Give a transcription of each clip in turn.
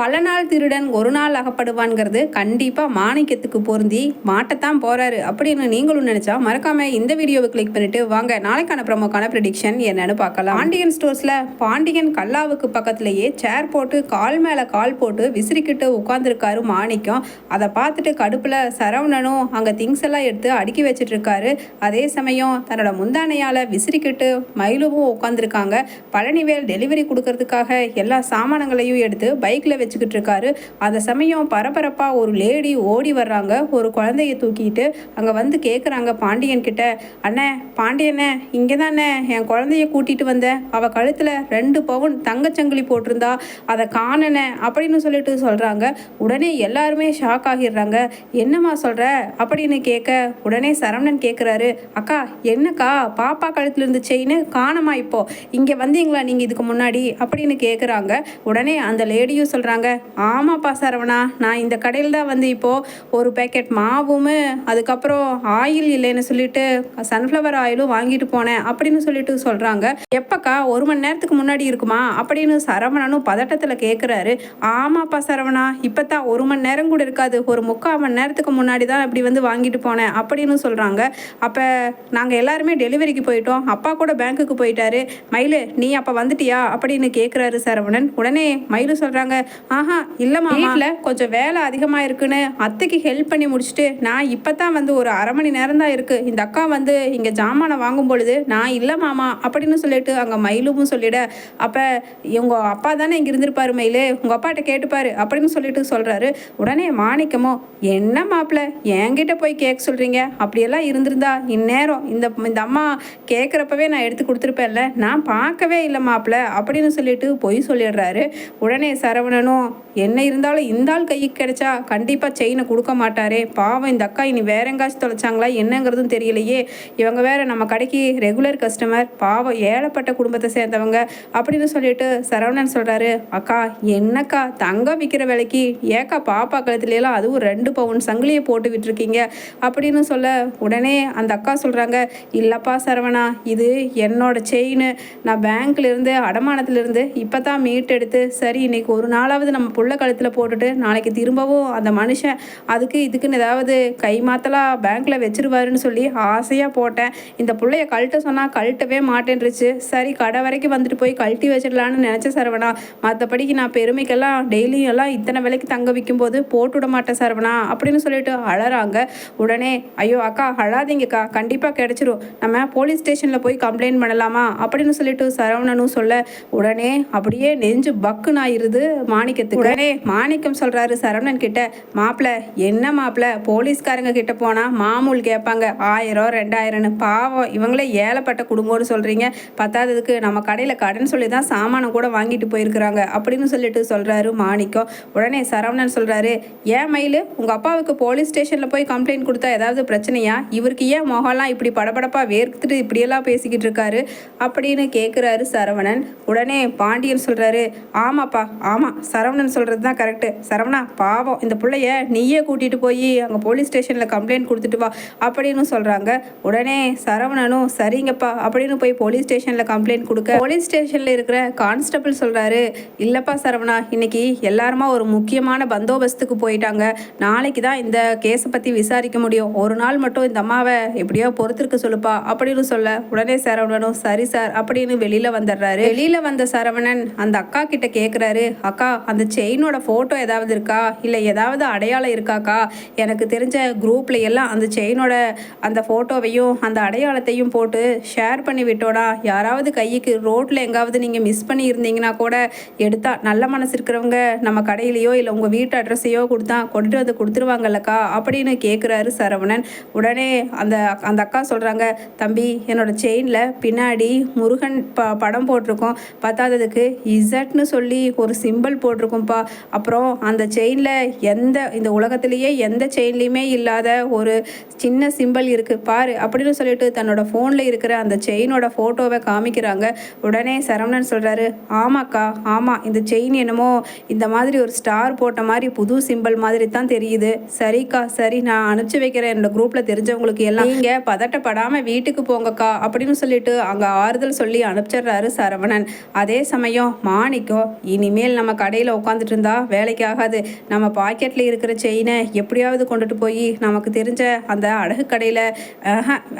பல நாள் திருடன் ஒரு நாள் அகப்படுவான்ங்கிறது கண்டிப்பாக மாணிக்கத்துக்கு பொருந்தி மாட்டத்தான் போகிறாரு அப்படின்னு நீங்களும் நினச்சா மறக்காம இந்த வீடியோவை கிளிக் பண்ணிட்டு வாங்க. நாளைக்கான ப்ரமோக்கான ப்ரெடிக்ஷன் என்னன்னு பார்க்கலாம். பாண்டியன் ஸ்டோர்ஸில் பாண்டியன் கல்லாவுக்கு பக்கத்துலேயே சேர் போட்டு கால் மேலே கால் போட்டு விசிறிக்கிட்டு உட்காந்துருக்காரு மாணிக்கம். அதை பார்த்துட்டு கடுப்பில் சரவணனும் அங்கே திங்ஸ் எல்லாம் எடுத்து அடுக்கி வச்சிட்டு இருக்காரு அதே சமயம் தன்னோட முந்தானையால் விசிறிக்கிட்டு மயிலுவும் உட்காந்துருக்காங்க பழனிவேல் டெலிவரி கொடுக்கறதுக்காக எல்லா சாமானங்களையும் எடுத்து பைக்கில் வச்சுக்கிட்டு இருக்காரு அந்த சமயம் பரபரப்பாக ஒரு லேடி ஓடி வர்றாங்க. ஒரு குழந்தைய தூக்கிட்டு அங்கே வந்து கேட்குறாங்க பாண்டியன் கிட்ட அண்ணே பாண்டியண்ணே இங்கே தானே என் குழந்தைய கூட்டிட்டு வந்தேன் அவள் கழுத்தில் ரெண்டு பவுன் தங்கச்சங்கிலி போட்டிருந்தா அதை காணனே அப்படின்னு சொல்லிட்டு சொல்கிறாங்க உடனே எல்லாருமே ஷாக் ஆகிடுறாங்க. என்னம்மா சொல்கிற அப்படின்னு கேட்க உடனே சரவணன் கேட்குறாரு அக்கா என்னக்கா பாப்பா கழுத்தில் இருந்து செயின்னு காணமா இப்போ? இங்கே வந்தீங்களா நீங்கள் இதுக்கு முன்னாடி? அப்படின்னு கேட்குறாங்க உடனே அந்த லேடியும் சொல்கிறாங்க ஆமாப்பா சரவணா நான் இந்த கடையில் தான் வந்து இப்போது ஒரு பேக்கெட் மாவும் அதுக்கப்புறம் ஆயில் இல்லைன்னு சொல்லிட்டு சன்ஃப்ளவர் ஆயிலும் வாங்கிட்டு போனேன் அப்படின்னு சொல்லிட்டு சொல்கிறாங்க எப்பக்கா ஒரு மணி நேரத்துக்கு முன்னாடி இருக்குமா? அப்படின்னு சரவணனும் பதட்டத்தில் கேட்குறாரு ஆமாப்பா சரவணா இப்போ தான் ஒரு மணி நேரம் கூட இருக்காது. ஒரு முக்கால் மணி நேரத்துக்கு முன்னாடி தான் இப்படி வந்து வாங்கிட்டு போனேன் அப்படின்னு சொல்கிறாங்க அப்போ நாங்கள் எல்லாருமே டெலிவரிக்கு போயிட்டோம். அப்பா கூட பேங்க்குக்கு போயிட்டாரு. மயிலு நீ அப்போ வந்துட்டியா? அப்படின்னு கேட்குறாரு சரவணன். உடனே மயிலு சொல்கிறாங்க ஆஹா இல்லைம்மா வீட்டில் கொஞ்சம் வேலை அதிகமாக இருக்குன்னு அத்தைக்கு ஹெல்ப் பண்ணி முடிச்சுட்டு நான் இப்போ தான் வந்து ஒரு அரை மணி நேரம் தான் இருக்குது இந்த அக்கா வந்து இங்கே ஜாமானை வாங்கும் பொழுது நான் இல்லை மாமா அப்படின்னு சொல்லிட்டு அங்கே மயிலும் சொல்லிட அப்போ உங்கள் அப்பா தானே இங்கே இருந்திருப்பாரு மயிலு? உங்கள் அப்பாட்ட கேட்டுப்பாரு அப்படின்னு சொல்லிட்டு சொல்கிறாரு உடனே மாணிக்கமோ என்ன மாப்பிள்ள என்கிட்ட போய் கேட்க சொல்கிறீங்க அப்படியெல்லாம் இருந்திருந்தா இந்நேரம் இந்த இந்த அம்மா கேட்குறப்பவே நான் எடுத்து கொடுத்துருப்பேன்ல. நான் பார்க்கவே இல்லை மாப்பிள்ள அப்படின்னு சொல்லிட்டு பொய் சொல்லிடுறாரு. உடனே சரவணனும் என்ன இருந்தாலும் இந்த ஆள் கைக்கு கிடைச்சா கண்டிப்பாக செயினை கொடுக்க மாட்டாரே. பாவம் இந்த அக்கா இனி வேற எங்காச்சும் தொலைச்சாங்களா என்னங்கிறதும் தெரியலையே. இவங்க வேற நம்ம கடைக்கு ரெகுலர் கஸ்டமர் பாவம் ஏழப்பட்ட குடும்பத்தை சேர்ந்தவங்க அப்படின்னு சொல்லிட்டு சரவணன் சொல்கிறாரு அக்கா என்னக்கா தங்கம் விற்கிற விலைக்கு ஏக்கா பாப்பா கழுத்துலாம் அதுவும் ரெண்டு பவுன் சங்கிலியை போட்டு விட்டுருக்கீங்க அப்படின்னு சொல்ல உடனே அந்த அக்கா சொல்கிறாங்க இல்லைப்பா சரவணா இது என்னோட செயின் நான் பேங்க்லேருந்து அடமானத்துலேருந்து இப்போ தான் மீட் எடுத்து சரி இன்னைக்கு ஒரு நாளாவது நம்ம புள்ள கழுத்தில் போட்டுட்டு நாளைக்கு திரும்பவும் அந்த மனுஷன் அதுக்கு இதுக்குன்னு ஏதாவது கை மாத்தலாக பேங்க்ல வச்சிருவாருன்னு சொல்லி ஆசையாக போட்டேன். இந்த பிள்ளைய கழட்ட சொன்னால் கழட்டவே மாட்டேன்ருச்சு சரி கடை வரைக்கும் வந்துட்டு போய் கழட்டி வச்சிடலான்னு நினச்ச சரவணா மற்றபடிக்கு நான் பெருமைக்கெல்லாம் டெய்லியும் எல்லாம் இத்தனை விலைக்கு தங்க விற்கும்போது போட்டு விட மாட்டேன் சரவணா அப்படின்னு சொல்லிட்டு அழறாங்க. உடனே ஐயோ அக்கா அழாதீங்கக்கா கண்டிப்பாக கிடச்சிரும். நம்ம போலீஸ் ஸ்டேஷனில் போய் கம்ப்ளைண்ட் பண்ணலாமா? அப்படின்னு சொல்லிட்டு சரவணனும் சொல்ல உடனே அப்படியே நெஞ்சு பக்குன்னு ஆயிருது மாணிக்கத்துக்கு. உடனே மாணிக்கம் சொல்கிறாரு சரவணன் கிட்ட மாப்பிள்ள என்ன மாப்பிள்ள போலீஸ்காரங்க கிட்ட போனால் மாமூல் கேட்பாங்க. ஆயிரம் ரெண்டாயிரம்னு. பாவம் இவங்களே ஏழப்பட்ட குடும்பம்னு சொல்கிறீங்க பத்தாததுக்கு நம்ம கடையில் கடன் சொல்லி தான் சாமானம் கூட வாங்கிட்டு போயிருக்கிறாங்க அப்படின்னு சொல்லிட்டு சொல்கிறாரு மாணிக்கம். உடனே சரவணன் சொல்கிறாரு ஏன் மயில்? உங்க அப்பாவுக்கு போலீஸ் ஸ்டேஷனில் போய் கம்ப்ளைண்ட் கொடுத்தா ஏதாவது பிரச்சனையா? இவருக்கு ஏன் முகம்லாம் இப்படி படபடப்பா வேர்த்துட்டு இப்படியெல்லாம் பேசிக்கிட்டு இருக்காரு? அப்படின்னு கேட்குறாரு சரவணன். உடனே பாண்டியன் சொல்கிறாரு ஆமாப்பா ஆமாம் சரவணன் சரவணன் சொல்கிறது தான் கரெக்டு சரவணா பாவம் இந்த பிள்ளைய நீயே கூட்டிகிட்டு போய் அங்கே போலீஸ் ஸ்டேஷனில் கம்ப்ளைண்ட் கொடுத்துட்டு வா அப்படின்னு சொல்கிறாங்க உடனே சரவணனும் சரிங்கப்பா அப்படின்னு போய் போலீஸ் ஸ்டேஷனில் கம்ப்ளைண்ட் கொடுக்க போலீஸ் ஸ்டேஷனில் இருக்கிற கான்ஸ்டபிள் சொல்கிறாரு இல்லைப்பா சரவணா இன்னைக்கு எல்லாருமா ஒரு முக்கியமான பந்தோபஸ்துக்கு போயிட்டாங்க. நாளைக்கு தான் இந்த கேஸை பற்றி விசாரிக்க முடியும். ஒரு நாள் மட்டும் இந்த அம்மாவை எப்படியோ பொறுத்திருக்க சொல்லுப்பா அப்படின்னு சொல்ல உடனே சரவணனும் சரி சார் அப்படின்னு வெளியில் வந்துடுறாரு. வெளியில் வந்த சரவணன் அந்த அக்கா கிட்ட கேட்குறாரு அக்கா அந்த அந்த செயினோட ஃபோட்டோ ஏதாவது இருக்கா? இல்லை ஏதாவது அடையாளம் இருக்காக்கா? எனக்கு தெரிஞ்ச குரூப்ல எல்லாம் அந்த செயினோட அந்த ஃபோட்டோவையும் அந்த அடையாளத்தையும் போட்டு ஷேர் பண்ணி விட்டோடா யாராவது கைக்கு ரோட்டில் எங்காவது நீங்கள் மிஸ் பண்ணி இருந்தீங்கன்னா கூட எடுத்தால் நல்ல மனசு இருக்கிறவங்க நம்ம கடையிலையோ இல்லை உங்கள் வீட்டு அட்ரஸையோ கொடுத்தா கொண்டுட்டு வந்து கொடுத்துருவாங்கல்லக்கா? அப்படின்னு கேட்குறாரு சரவணன். உடனே அந்த அந்த அக்கா சொல்கிறாங்க தம்பி என்னோட செயினில் பின்னாடி முருகன் ப படம் போட்டிருக்கோம். பத்தாததுக்கு இசட்னு சொல்லி ஒரு சிம்பிள் போட்டிருக்கோம்ப்பா அப்புறம் அந்த செயினில் எந்த இந்த உலகத்திலேயே எந்த செயின்லேயுமே இல்லாத ஒரு சின்ன சிம்பிள் இருக்குது பாரு அப்படின்னு சொல்லிட்டு தன்னோட ஃபோனில் இருக்கிற அந்த செயினோட ஃபோட்டோவை காமிக்கிறாங்க. உடனே சரவணன் சொல்கிறாரு ஆமாக்கா ஆமாம் இந்த செயின் என்னமோ இந்த மாதிரி ஒரு ஸ்டார் போட்ட மாதிரி புது சிம்பிள் மாதிரி தான் தெரியுது. சரிக்கா சரி நான் அனுப்பிச்சு வைக்கிறேன். என்னோட குரூப்பில் தெரிஞ்சவங்களுக்கு எல்லாம் நீங்கள் பதட்டப்படாமல் வீட்டுக்கு போங்கக்கா அப்படின்னு சொல்லிட்டு அங்கே ஆறுதல் சொல்லி அனுப்பிச்சிடுறாரு சரவணன். அதே சமயம் மாணிக்கோ இனிமேல் நம்ம கடையில் உட்காந்துட்டு இருந்தா வேலைக்கு ஆகாது. நம்ம பாக்கெட்டில் இருக்கிற செயினை எப்படியாவது கொண்டுட்டு போய் நமக்கு தெரிஞ்ச அந்த அடகு கடையில்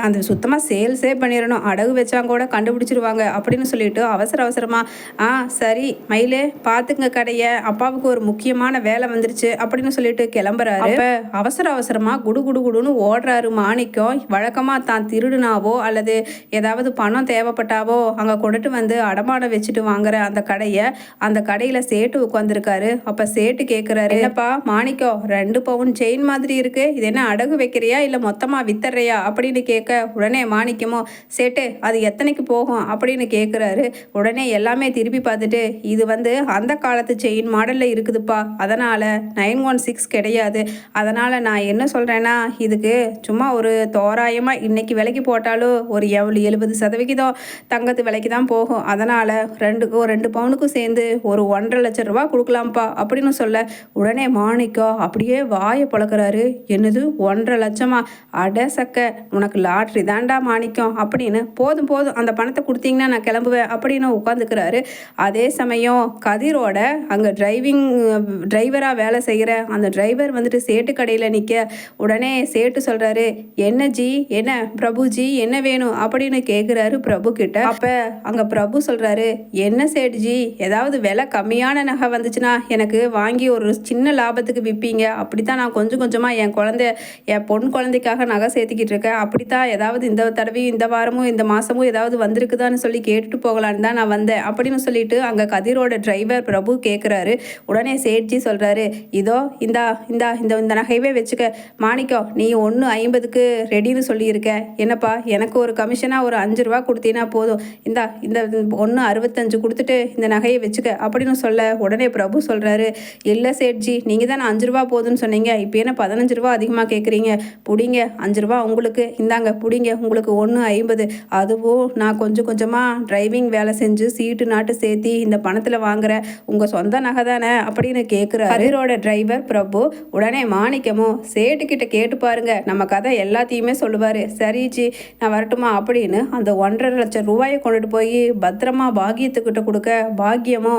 அந்த சுத்தமாக சேல்ஸே பண்ணிடணும் அடகு வச்சாங்க கூட கண்டுபிடிச்சிருவாங்க அப்படின்னு சொல்லிட்டு அவசர அவசரமாக ஆ சரி மயிலே பார்த்துங்க கடையை. அப்பாவுக்கு ஒரு முக்கியமான வேலை வந்துருச்சு. அப்படின்னு சொல்லிட்டு கிளம்புறாரு. அவசர அவசரமாக குடு குடு குடுன்னு ஓடுறாரு மாணிக்கம். வழக்கமாக தான் திருடுனாவோ அல்லது ஏதாவது பணம் தேவைப்பட்டாவோ அங்கே கொண்டுட்டு வந்து அடமானம் வச்சுட்டு வாங்குற அந்த கடையை அந்த கடையில் சேட்டு உட்காந்துருக்காரு அப்போ சேட்டு கேட்குறாரு என்னப்பா மாணிக்கம் ரெண்டு பவுன் செயின் மாதிரி இருக்கு. இது என்ன அடகு வைக்கிறியா இல்லை மொத்தமாக வித்தர்றியா அப்படின்னு கேட்க உடனே மாணிக்கமோ சேட்டு அது எத்தனைக்கு போகும்? அப்படின்னு கேட்குறாரு உடனே எல்லாமே திருப்பி பார்த்துட்டு இது வந்து அந்த காலத்து செயின் மாடலில் இருக்குதுப்பா. அதனால் நைன் ஒன் சிக்ஸ் கிடையாது. அதனால் நான் என்ன சொல்கிறேன்னா இதுக்கு சும்மா ஒரு தோராயமாக இன்னைக்கு விலைக்கு போட்டாலும் ஒரு எவ்வளோ எழுபது சதவிகிதம் தங்கத்து விலைக்கு தான் போகும். அதனால் ரெண்டுக்கும் ரெண்டு பவுனுக்கும் சேர்ந்து ஒரு ஒன்றரை லட்சம் ரூபா கொடுக்கலாம்ப்பா அப்படின்னு சொல்ல உடனே மாணிக்கா அப்படியே வாயை பழக்கிறாரு என்னது ஒன்றரை லட்சமா? அட சக்க உனக்கு லாட்ரி தாண்டா மாணிக்கம் அப்படின்னு போதும் போதும் அந்த பணத்தை கொடுத்தீங்கன்னா நான் கிளம்புவேன் அப்படின்னு உட்காந்துக்கிறாரு. அதே சமயம் கதிரோட அங்கே டிரைவிங் டிரைவராக வேலை செய்கிற அந்த டிரைவர் வந்துட்டு சேட்டு கடையில் நிற்க உடனே சேட்டு சொல்கிறாரு என்ன ஜி? என்ன? பிரபுஜி என்ன வேணும்? அப்படின்னு கேட்குறாரு பிரபு கிட்ட அப்போ அங்கே பிரபு சொல்கிறாரு என்ன சேட்டுஜி ஏதாவது விலை கம்மியான நகை வந்துச்சுன்னா எனக்கு வாங்கி ஒரு சின்ன லாபத்துக்கு விற்பீங்க அப்படித்தான் நான் கொஞ்சம் கொஞ்சமாக என் குழந்தை என் பொன் குழந்தைக்காக நகை சேர்த்துக்கிட்டு இருக்கேன். அப்படித்தான் ஏதாவது இந்த தடவையும் இந்த வாரமும் இந்த மாதமும் ஏதாவது வந்திருக்குதான்னு சொல்லி கேட்டுட்டு போகலான்னு தான் நான் வந்தேன். அப்படின்னு சொல்லிட்டு அங்கே கதிரோட டிரைவர் பிரபு கேட்குறாரு உடனே சேட்ஜி சொல்கிறாரு இதோ இந்தா இந்தா இந்த இந்த நகையவே வச்சுக்க. மாணிக்கம் நீ ஒன்று ஐம்பதுக்கு ரெடின்னு சொல்லியிருக்க. என்னப்பா எனக்கு ஒரு கமிஷனாக ஒரு அஞ்சு ரூபா கொடுத்தீங்கன்னா போதும். இந்தா இந்த ஒன்று அறுபத்தஞ்சு கொடுத்துட்டு இந்த நகையை வச்சுக்க. அப்படின்னு சொல்ல உடனே பிரபு சொல்கிறாரு இல்லை சேட்ஜி நீங்கள் தான் அஞ்சு ரூபா போதுன்னு சொன்னீங்க. இப்போ என்ன பதினஞ்சு ரூபா அதிகமாக கேட்குறீங்க புடிங்க அஞ்சு ரூபா உங்களுக்கு. இந்தாங்க புடிங்க உங்களுக்கு ஒன்று ஐம்பது. அதுவும் நான் கொஞ்சம் கொஞ்சமாக டிரைவிங் வேலை செஞ்சு சீட்டு நாட்டு சேர்த்தி இந்த பணத்தில் வாங்குற உங்கள் சொந்த நகை தானே? அப்படின்னு கேட்குறாரு கதிரோட டிரைவர் பிரபு உடனே மாணிக்கமும் சேட்டுக்கிட்ட கேட்டு பாருங்க. நம்ம கதை எல்லாத்தையுமே சொல்லுவார். சரி ஜி நான் வரட்டுமா? அப்படின்னு அந்த ஒன்றரை லட்சம் ரூபாயை கொண்டுட்டு போய் பத்திரமா பாக்கியத்துக்கிட்ட கொடுக்க பாக்கியமோ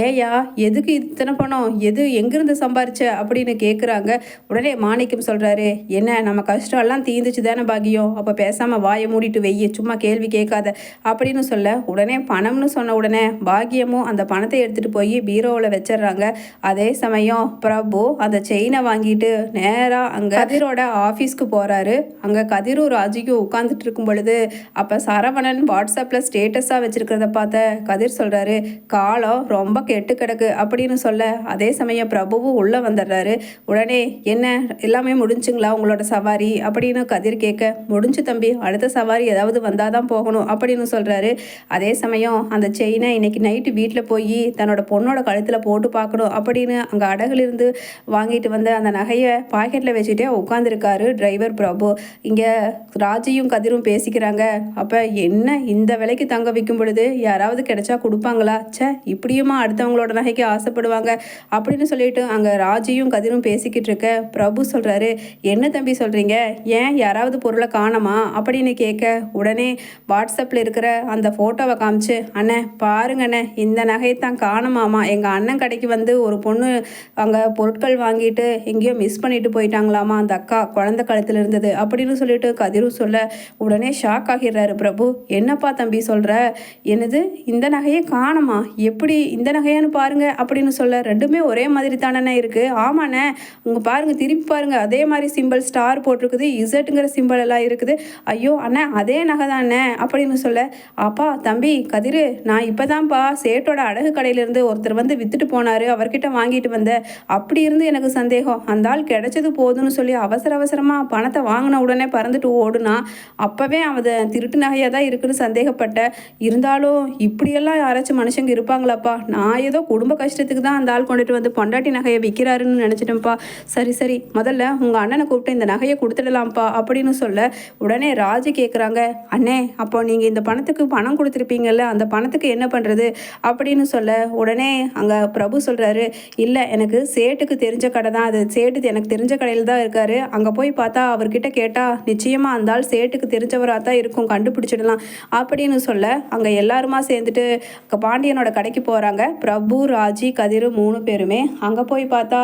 ஏயா எதுக்கு இத்தனை பணம்? எது எங்கேருந்து சம்பாரிச்ச? அப்படின்னு கேட்குறாங்க உடனே மாணிக்கம் சொல்கிறாரு என்ன நம்ம கஷ்டம் எல்லாம் தீந்துச்சு தானே பாக்கியம்? அப்போ பேசாமல் வாயை மூடிட்டு வெய்ய சும்மா கேள்வி கேட்காத. அப்படின்னு சொல்ல உடனே பணம்னு சொன்ன உடனே பாக்கியமும் அந்த பணத்தை எடுத்துகிட்டு போய் பீரோவில் வச்சிடுறாங்க. அதே சமயம் பிரபு அந்த செயினை வாங்கிட்டு நேராக அங்கே கதிரோட ஆஃபீஸ்க்கு போகிறாரு அங்கே கதிரும் ராஜிக்கும் உட்காந்துட்டு இருக்கும் பொழுது அப்போ சரவணன் வாட்ஸ்அப்பில் ஸ்டேட்டஸாக வச்சுருக்கிறத பார்த்த கதிர் சொல்கிறாரு காலம் ரொம்ப கெட்டு கிடக்கு. அப்படின்னு சொல்ல அதே சமயம் பிரபுவும் உள்ளே வந்துடுறாரு. உடனே என்ன எல்லாமே முடிஞ்சுங்களா உங்களோட சவாரி? அப்படின்னு கதிர் கேட்க முடிஞ்சு தம்பி அடுத்த சவாரி ஏதாவது வந்தால் தான் போகணும் அப்படின்னு சொல்கிறாரு அதே சமயம் அந்த செயினை இன்னைக்கு நைட்டு வீட்டில் போய் தன்னோட பொண்ணோட கழுத்தில் போட்டு பார்க்கணும் அப்படின்னு அங்கே அடகுலேருந்து வாங்கிட்டு வந்த அந்த நகையை பாக்கெட்டில் வச்சுட்டே உட்காந்துருக்காரு டிரைவர் பிரபு. இங்கே ராஜியும் கதிரும் பேசிக்கிறாங்க. அப்போ என்ன இந்த விலைக்கு தங்க வைக்கும் பொழுது யாராவது கிடைச்சா கொடுப்பாங்களா? ச்சே இப்படியுமா அடுத்தவங்களோட நகைக்கு ஆசைப்படுவாங்க. அப்படின்னு சொல்லிட்டு அங்கே ராஜியும் கதிரும் பேசிக்கிட்டு இருக்க. பிரபு சொல்கிறாரு என்ன தம்பி சொல்கிறீங்க ஏன் யாராவது பொருளை காணோமா? அப்படின்னு கேட்க உடனே வாட்ஸ்அப்பில் இருக்கிற அந்த ஃபோட்டோவை காமிச்சு அண்ணே பாருங்கண்ணே இந்த நகையை தான் காணமாமா. எங்கள் அண்ணன் கடைக்கு வந்து ஒரு பொண்ணு அங்கே பொருட்கள் வாங்கிட்டு எங்கேயோ மிஸ் பண்ணிட்டு போயிட்டாங்களாமா. அந்த அக்கா குழந்தை கழுத்தில் இருந்தது. அப்படின்னு சொல்லிட்டு கதிரும் சொல்ல உடனே ஷாக் ஆகிடுறாரு பிரபு. என்னப்பா தம்பி சொல்கிற என்னது? இந்த நகையை காணமா? எப்படி இந்த நகையான்னு பாருங்க. அப்படின்னு சொல்ல ரெண்டுமே ஒரே மாதிரி தானே இருக்குது ஆமாண்ணே உங்க பாருங்க திருப்பி பாருங்க அதே மாதிரி சிம்பிள் ஸ்டார் போட்டிருக்குது இசட்டுங்கிற சிம்பிள் எல்லாம் இருக்குது. ஐயோ அண்ணா அதே நகை தானே அப்படின்னு சொல்ல அப்பா தம்பி கதிரு நான் இப்போதான்ப்பா சேட்டோட அடகு கடையிலேருந்து ஒருத்தர் வந்து வித்துட்டு போனார் அவர்கிட்ட வாங்கிட்டு வந்தேன் அப்படி இருந்து எனக்கு சந்தேகம். அந்த ஆள் கிடைச்சது போதும்னு சொல்லி அவசர அவசரமாக பணத்தை வாங்கின உடனே பறந்துட்டு ஓடுனா அப்போவே அவன் திருட்டு நகையாக தான் இருக்குன்னு சந்தேகப்பட்டேன் இருந்தாலும் இப்படியெல்லாம் யாராச்சும் மனுஷங்க இருப்பாங்களாப்பா? நான் ஏதோ குடும்ப கஷ்டத்துக்கு தான் அந்த ஆள் கொண்டுட்டு வந்து பொண்டாட்டி நகையை விற்கிறாருன்னு நினச்சிட்டேன்ப்பா. சரி சரி முதல்ல உங்கள் அண்ணனை கூப்பிட்டு இந்த நகையை கொடுத்துடலாம்ப்பா அப்படின்னு சொல்ல உடனே ராஜு கேட்குறாங்க அண்ணே அப்போ நீங்கள் இந்த பணத்துக்கு பணம் கொடுத்துருப்பீங்கல்ல அந்த பணத்துக்கு என்ன பண்ணுறது அப்படின்னு சொல்ல உடனே அங்கே பிரபு சொல்கிறாரு இல்லை எனக்கு சேட்டுக்கு தெரிஞ்ச கடை தான் அது. சேட்டு எனக்கு தெரிஞ்ச கடையில் தான் இருக்காரு. அங்கே போய் பார்த்தா அவர்கிட்ட கேட்டால் நிச்சயமாக அந்த ஆள் சேட்டுக்கு தெரிஞ்சவராக தான் இருக்கும் கண்டுபிடிச்சிடலாம். அப்படின்னு சொல்ல அங்கே எல்லாருமா சேர்ந்துட்டு பாண்டியனோட கடைக்கு போகிறாங்க பிரபு ராஜ் ராஜி கதிர் மூணு பேருமே. அங்கே போய் பார்த்தா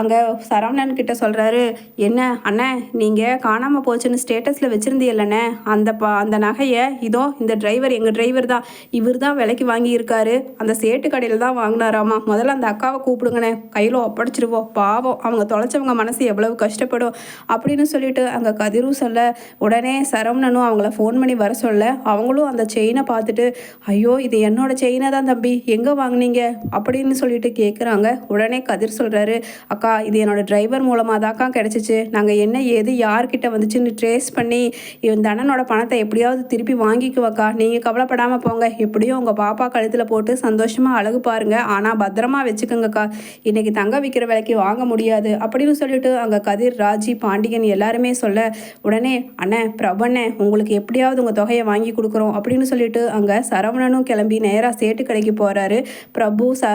அங்கே சரவணன் கிட்ட சொல்கிறாரு என்ன அண்ணே நீங்கள் காணாமல் போச்சுன்னு ஸ்டேட்டஸில் வச்சுருந்தீல்லண்ணே அந்த ப அந்த நகையை இதோ இந்த டிரைவர் எங்கள் டிரைவர் தான். இவர் தான் விலைக்கு வாங்கியிருக்காரு. அந்த சேட்டு கடையில் தான் வாங்கினாராமா. முதல்ல அந்த அக்காவை கூப்பிடுங்கண்ணே. கையில் ஒப்படைச்சிருவோம். பாவம் அவங்க தொலைச்சவங்க மனசு எவ்வளவு கஷ்டப்படும். அப்படின்னு சொல்லிட்டு அங்கே கதிரும் சொல்ல உடனே சரவணனும் அவங்கள ஃபோன் பண்ணி வர சொல்ல அவங்களும் அந்த செயினை பார்த்துட்டு ஐயோ இது என்னோட செயினை தான் தம்பி. எங்கே வாங்கினீங்க? அப்படின்னு சொல்லிட்டு கேட்குறாங்க உடனே கதிர் சொல்கிறாரு அக்கா இது என்னோடய டிரைவர் மூலமாக தான்க்கா கிடச்சிச்சு. நாங்கள் என்ன ஏது யார்கிட்ட வந்துச்சுன்னு ட்ரேஸ் பண்ணி இந்த அண்ணனோட பணத்தை எப்படியாவது திருப்பி வாங்கிக்குவக்கா. நீங்கள் கவலைப்படாமல் போங்க. எப்படியும் உங்கள் பாப்பா கழுத்தில் போட்டு சந்தோஷமாக அழகு பாருங்கள் ஆனால் பத்திரமா வச்சுக்கோங்கக்கா. இன்றைக்கி தங்க விற்கிற விலைக்கு வாங்க முடியாது. அப்படின்னு சொல்லிட்டு அங்கே கதிர் ராஜி பாண்டியன் எல்லாருமே சொல்ல உடனே அண்ணே பிரபண்ணே உங்களுக்கு எப்படியாவது உங்கள் தொகையை வாங்கி கொடுக்குறோம். அப்படின்னு சொல்லிட்டு அங்கே சரவணனும் கிளம்பி நேராக சேட்டு கடைக்கு போகிறாரு பிரபு ச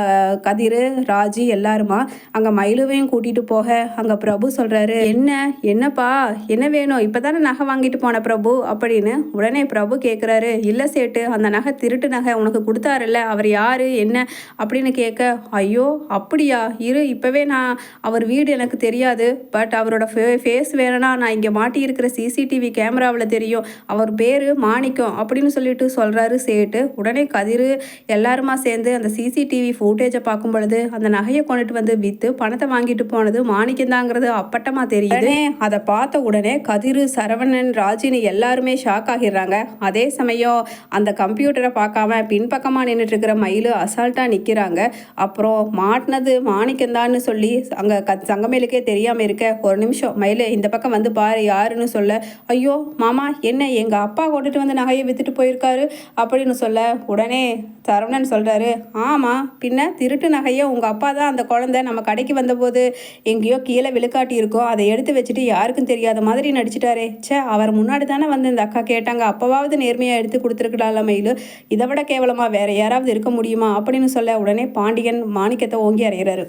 கதிர் ராஜி எல்லாருமா அங்கே மயிலுவையும் கூட்டிகிட்டு போக. அங்கே பிரபு சொல்கிறாரு என்ன? என்னப்பா? என்ன வேணும்? இப்போ தானே நகை வாங்கிட்டு போன பிரபு? அப்படின்னு உடனே பிரபு கேட்குறாரு இல்லை சேட்டு அந்த நகை திருட்டு நகை உனக்கு கொடுத்தாருல்ல அவர் யார்? என்ன? அப்படின்னு கேட்க ஐயோ அப்படியா? இரு இப்போவே நான் அவர் வீடு எனக்கு தெரியாது. பட் அவரோட ஃபே ஃபேஸ் வேணும்னா நான் இங்கே மாட்டியிருக்கிற சிசிடிவி கேமராவில் தெரியும். அவர் பேர் மாணிக்கம் அப்படின்னு சொல்லிட்டு சொல்கிறாரு சேட்டு. உடனே கதிர் எல்லாருமா சேர்ந்து அந்த சிசிடிவி ஃபுட்டேஜ் பார்க்கும் பொழுது அந்த நகையை கொண்டுட்டு வந்து விற்று பணத்தை வாங்கிட்டு போனது மாணிக்கந்தாங்கிறது அப்பட்டமா அப்பட்டமாக தெரியுது அதை பார்த்த உடனே கதிர் சரவணன் ராஜின்னு எல்லாருமே ஷாக் ஆகிடுறாங்க. அதே சமயம் அந்த கம்ப்யூட்டரை பார்க்காம பின்பக்கமாக நின்றுட்டு இருக்கிற மயில் அசால்ட்டாக நிற்கிறாங்க அப்புறம் மாட்டினது மாணிக்கந்தான்னு சொல்லி அங்கே க சங்கமேலுக்கே தெரியாமல் இருக்க ஒரு நிமிஷம் மயில் இந்த பக்கம் வந்து பாரு யாருன்னு சொல்ல. ஐயோ மாமா என்ன எங்கள் அப்பா கொண்டுட்டு வந்து நகையை விற்றுட்டு போயிருக்காரு? அப்படின்னு சொல்ல உடனே சரவணன் சொல்கிறாரு ஆமாம் பின்ன திருட்டு நகையை உங்கள் அப்பா தான் அந்த குழந்தை நம்ம கடைக்கு வந்தபோது எங்கேயோ கீழே விழுக்காட்டி இருக்கோ அதை எடுத்து வச்சுட்டு யாருக்கும் தெரியாத மாதிரி நடிச்சிட்டாரே. ச்சே அவர் முன்னாடி தானே வந்து இந்த அக்கா கேட்டாங்க அப்போவாவது நேர்மையாக எடுத்து கொடுத்துருக்கலாம்ல மயில்? இதை விட கேவலமாக வேற யாராவது இருக்க முடியுமா? அப்படின்னு சொல்ல உடனே பாண்டியன் மாணிக்கத்தை ஓங்கி அறையிறாரு.